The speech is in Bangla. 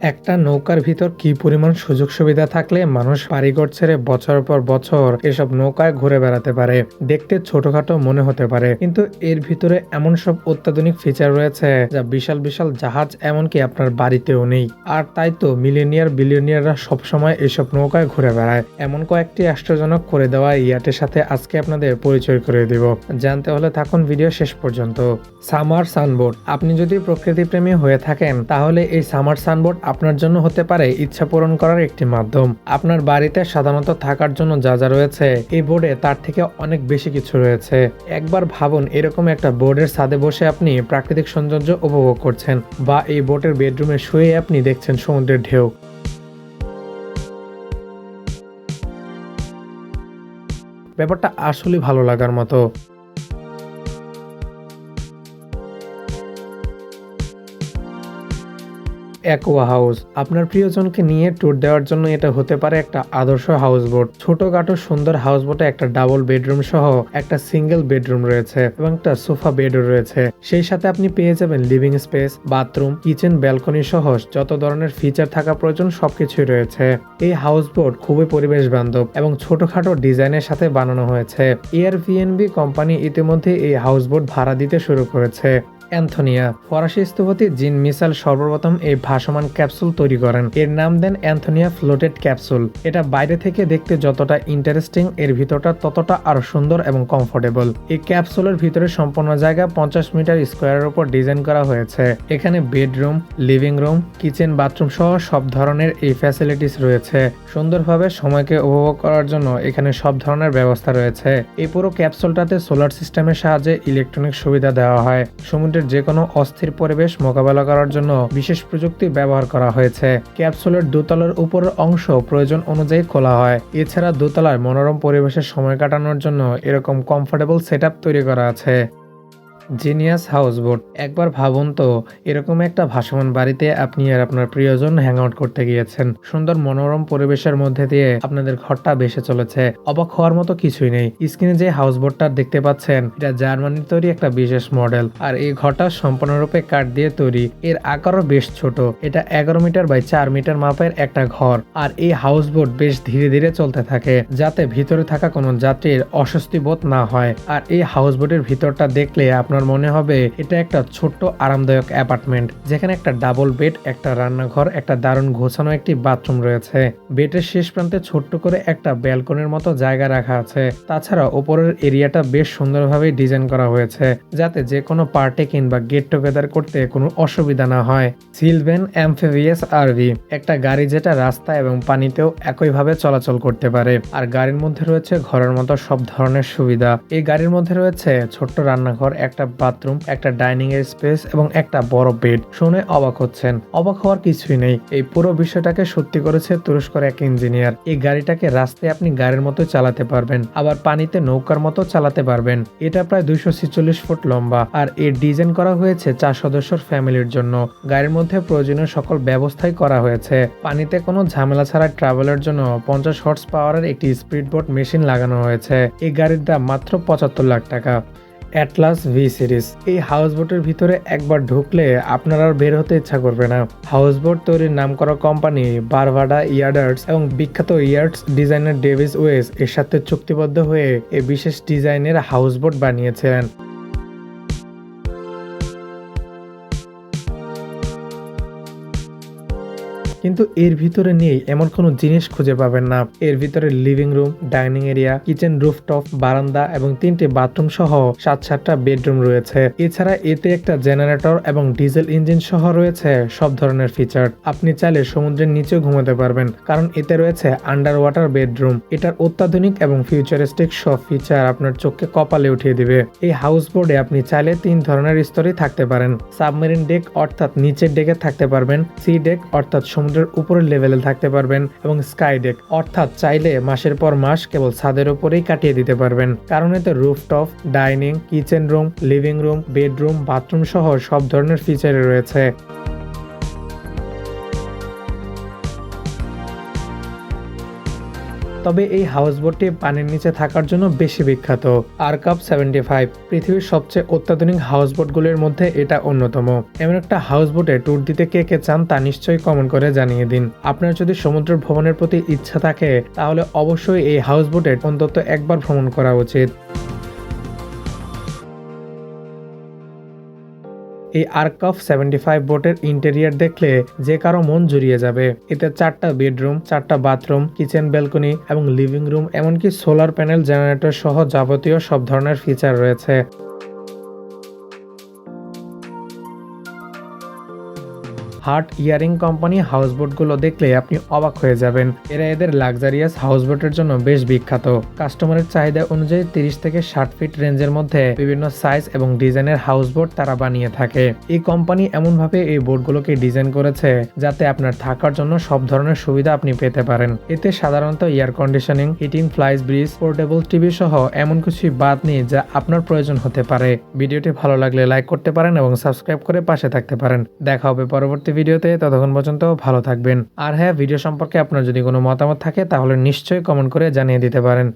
একটা নৌকার ভিতর কি পরিমাণ সুযোগ সুবিধা থাকলে মানুষ বাড়িঘর ছেড়ে বছর পর বছর এসব নৌকায় ঘুরে বেড়াতে পারে? দেখতে ছোটখাটো মনে হতে পারে, কিন্তু এর ভিতরে এমন সব অত্যাধুনিক ফিচার রয়েছে যা বিশাল বিশাল জাহাজ এমনকি আপনার বাড়িতেও নেই। আর তাই তো মিলেনিয়ার বিলিয়নিয়াররা সবসময় এসব নৌকায় ঘুরে বেড়ায়। এমন কয়েকটি আশ্চর্যজনক করে দেওয়া ইয়াটের সাথে আজকে আপনাদের পরিচয় করে দিব। জানতে হলে থাকুন ভিডিও শেষ পর্যন্ত। Summer sunboard. আপনি যদি প্রকৃতিপ্রেমী হয়ে থাকেন, তাহলে এই সামার সানবোর্ড আপনার জন্য হতে পারে ইচ্ছা পূরণ করার একটি মাধ্যম। আপনার বাড়িতে সাধারণত থাকার জন্য যা যা রয়েছে, এই বোর্ডে তার থেকে অনেক বেশি কিছু রয়েছে। একবার ভাবুন, এরকম একটা বোর্ডের ছাদে বসে আপনি প্রাকৃতিক সৌন্দর্য উপভোগ করছেন বা এই বোটের বেডরুমে শুয়ে আপনি দেখছেন সমুদ্রের ঢেউ। ব্যাপারটা আসলে ভালো লাগার মতো। অ্যাকোয়া হাউস আপনার প্রিয়জনকে নিয়ে ট্যুর দেওয়ার জন্য এটা হতে পারে একটা আদর্শ হাউস বোট ছোটখাটো সুন্দর হাউস বোটে একটা ডাবল বেডরুম সহ একটা সিঙ্গেল বেডরুম রয়েছে এবং একটা সোফা বেডও রয়েছে। সেই সাথে আপনি পেয়ে যাবেন living space bathroom kitchen balcony সহ যত ধরনের ফিচার থাকা প্রয়োজন সবকিছুই রয়েছে। এই হাউস বোট খুবই পরিবেশ বান্ধব এবং ছোটখাটো ডিজাইনের সাথে বানানো হয়েছে। এয়ার ভিএনবি কোম্পানি ইতিমধ্যে এই হাউস বোট ভাড়া দিতে শুরু করেছে। অ্যান্থনিয়া। ফরাসি স্থপতি জিন মিসাল সর্বপ্রথম এই ভাসমান ক্যাপসুল তৈরি করেন। এর নাম দেন অ্যান্থনিয়া ফ্লোটেড ক্যাপসুল। এটা বাইরে থেকে দেখতে যতটা ইন্টারেস্টিং, এর ভিতরটা ততটা আরও সুন্দর এবং কমফোর্টেবল। এই ক্যাপসুলের ভিতরে সম্পূর্ণ জায়গা পঞ্চাশ মিটার স্কোয়ারের উপর ডিজাইন করা হয়েছে। এখানে bedroom, living room, kitchen, bathroom সহ সব ধরনের এই ফ্যাসিলিটিস রয়েছে। সুন্দরভাবে সময়কে উপভোগ করার জন্য এখানে সব ধরনের ব্যবস্থা রয়েছে। এই পুরো ক্যাপসুলটাতে সোলার সিস্টেমের সাহায্যে ইলেকট্রনিক সুবিধা দেওয়া হয়। সমুদ্রের যে কোনো অস্থির পরিবেশ মোকাবেলা করার জন্য বিশেষ প্রযুক্তি ব্যবহার করা হয়েছে। ক্যাপসুলের দোতলার উপরের অংশ প্রয়োজন অনুযায়ী খোলা হয়। এছাড়া দোতলায় মনোরম পরিবেশের সময় কাটানোর জন্য এরকম কমফোর্টেবল সেট তৈরি করা আছে। জিনিয়াস হাউস বোট একবার ভাবুন তো, এরকম একটা ভাসমান বাড়িতে আপনি আর আপনার প্রিয়জন হ্যাং আউট করতে গিয়েছেন। সুন্দর মনোরম পরিবেশের মধ্যে দিয়ে আপনাদের ঘরটা বেসে চলেছে। অবাক হওয়ার মতো কিছুই নেই। স্ক্রিনে যে হাউস বোটটা দেখতে পাচ্ছেন, এটা জার্মানির তৈরি একটা বিশেষ মডেল। আর এই ঘরটা সম্পূর্ণরূপে কাঠ দিয়ে তৈরি। এর আকারও বেশ ছোট। এটা এগারো মিটার বাই চার মিটার মাপের একটা ঘর। আর এই হাউস বোট বেশ ধীরে ধীরে চলতে থাকে, যাতে ভিতরে থাকা কোনো যাত্রীর অস্বস্তি বোধ না হয়। আর এই হাউস বোটের ভিতরটা দেখলে আপনার আপনার মনে হবে, এটা একটা ছোট্ট আরামদায়ক অ্যাপার্টমেন্ট, যেখানে একটা ডাবল বেড, একটা রান্নাঘর, একটা দারুণ ঘোষানো একটি বাথরুম রয়েছে। বেডের শেষ প্রান্তে ছোট্ট করে একটা ব্যালকনির মতো জায়গা রাখা আছে। তাছাড়া ওপরের এরিয়াটা বেশ সুন্দরভাবে ডিজাইন করা হয়েছে, যাতে যে কোনো পার্টি কিংবা গেট টুগেদার করতে কোনো অসুবিধা না হয়। সিলভেন অ্যাম্ফেভিয়াস, আরভি, একটা গাড়ি যেটা রাস্তা এবং পানিতেও একইভাবে চলাচল করতে পারে। আর গাড়ির মধ্যে রয়েছে ঘরের মতো সব ধরনের সুবিধা। এই গাড়ির মধ্যে রয়েছে ছোট্ট রান্নাঘর, একটা বাথরুম একটা ডাইনিং এর স্পেস এবং একটা বড় বেড শুনে অবাক হচ্ছেন। অবাক হওয়ার কিছুই নেই। এই পুরো বিষয়টাকে সত্যি করেছে তুরস্কর এক ইঞ্জিনিয়ার এই গাড়িটাকে রাস্তায় আপনি গাড়ির মতো চালাতে পারবেন। আবার পানিতে নৌকার মতো চালাতে পারবেন। এটা প্রায় দুইশ ছেচল্লিশ ফুট লম্বা। আর এর ডিজাইন করা হয়েছে চার সদস্যর ফ্যামিলির জন্য। গাড়ির মধ্যে প্রয়োজনীয় সকল ব্যবস্থাই করা হয়েছে। পানিতে কোনো ঝামেলা ছাড়া ট্রাভেলের জন্য পঞ্চাশ হর্স পাওয়ারের একটি স্পিড বোট মেশিন লাগানো হয়েছে। এই গাড়ির দাম মাত্র পঁচাত্তর লাখ টাকা। অ্যাটলাস ভি সিরিজ এই হাউস বোটের ভিতরে একবার ঢুকলে আপনারা আর বের হতে ইচ্ছা করবে না। হাউস বোট তৈরির নাম করা কোম্পানি বারভাডা ইয়ার্ডার্স এবং বিখ্যাত ইয়ার্ডস ডিজাইনার ডেভিস ওয়েস এর সাথে চুক্তিবদ্ধ হয়ে এই বিশেষ ডিজাইনের হাউস বোট বানিয়েছিলেন কিন্তু এর ভিতরে নেই এমন কোনো জিনিস খুঁজে পাবেন না। এর ভিতরে living room dining area kitchen rooftop বারান্দা এবং তিনটি বাথরুম সহ সাত সাতটা বেডরুম রয়েছে। এছাড়া এতে একটা জেনারেটর এবং ডিজেল ইঞ্জিন সহ রয়েছে সব ধরনের ফিচার আপনি চাইলে সমুদ্রের নিচেও ঘুমাতে পারবেন, কারণ এতে রয়েছে আন্ডার ওয়াটার বেডরুম এটার অত্যাধুনিক এবং ফিউচারিস্টিক সব ফিচার আপনার চোখকে কপালে উঠিয়ে দিবে। এই হাউস বোর্ডে আপনি চাইলে তিন ধরনের স্তরে থাকতে পারেন। সাবমেরিন ডেক অর্থাৎ নিচের ডেকে থাকতে পারবেন সি ডেক অর্থাৎ সমুদ্র সমুদ্রের উপরের লেভেলে থাকতে পারবেন এবং স্কাই ডেক অর্থাৎ চাইলে মাসের পর মাস কেবল ছাদের উপরেই কাটিয়ে দিতে পারবেন। কারণ এতে rooftop dining kitchen room living room bedroom bathroom সহ সব ধরনের ফিচার রয়েছে। তবে এই হাউসবোটটি পানির নিচে থাকার জন্য বেশি বিখ্যাত। আর কাপ সেভেন্টি ফাইভ, পৃথিবীর সবচেয়ে অত্যাধুনিক হাউসবোটগুলির মধ্যে এটা অন্যতম। এমন একটা হাউসবোটে ট্যুর দিতে কে কে চান তা নিশ্চয়ই কমেন্ট করে জানিয়ে দিন। আপনার যদি সমুদ্র ভ্রমণের প্রতি ইচ্ছা থাকে, তাহলে অবশ্যই এই হাউসবোটে অন্তত একবার ভ্রমণ করা উচিত। এই আর্ক অফ সেভেন্টি ফাইভ বোটের ইন্টেরিয়ার দেখলে যে কারও মন জুড়িয়ে যাবে। এতে চারটা বেডরুম চারটা বাথরুম কিচেন ব্যালকনি এবং লিভিং রুম এমনকি সোলার প্যানেল জেনারেটর সহ যাবতীয় সব ধরনের ফিচার রয়েছে। হার্ট ইয়ারিং কোম্পানি হাউসবোটগুলো দেখলে আপনি অবাক হয়ে যাবেন। এরা এদের লাক্সারিয়াস হাউসবোটের জন্য বেশ বিখ্যাত। কাস্টমারের চাহিদা অনুযায়ী তিরিশ থেকে ষাট ফিট রেঞ্জের মধ্যে বিভিন্ন সাইজ এবং ডিজাইনের হাউসবোট তারা বানিয়ে থাকে। এই কোম্পানি এমনভাবে এই বোটগুলোকে ডিজাইন করেছে যাতে আপনার থাকার জন্য সব ধরনের সুবিধা আপনি পেতে পারেন। এতে সাধারণত air conditioning, heating, flies, bridge, portable, TV সহ এমন কিছু বাদ নেই যা আপনার প্রয়োজন হতে পারে। ভিডিওটি ভালো লাগলে লাইক করতে পারেন এবং সাবস্ক্রাইব করে পাশে থাকতে পারেন। দেখা হবে পরবর্তী ভিডিওতে ততক্ষণ পর্যন্ত ভালো থাকবেন। আর হ্যাঁ ভিডিও সম্পর্কে আপনার যদি কোনো মতামত থাকে, তাহলে নিশ্চয়ই কমেন্ট করে জানিয়ে দিতে পারেন।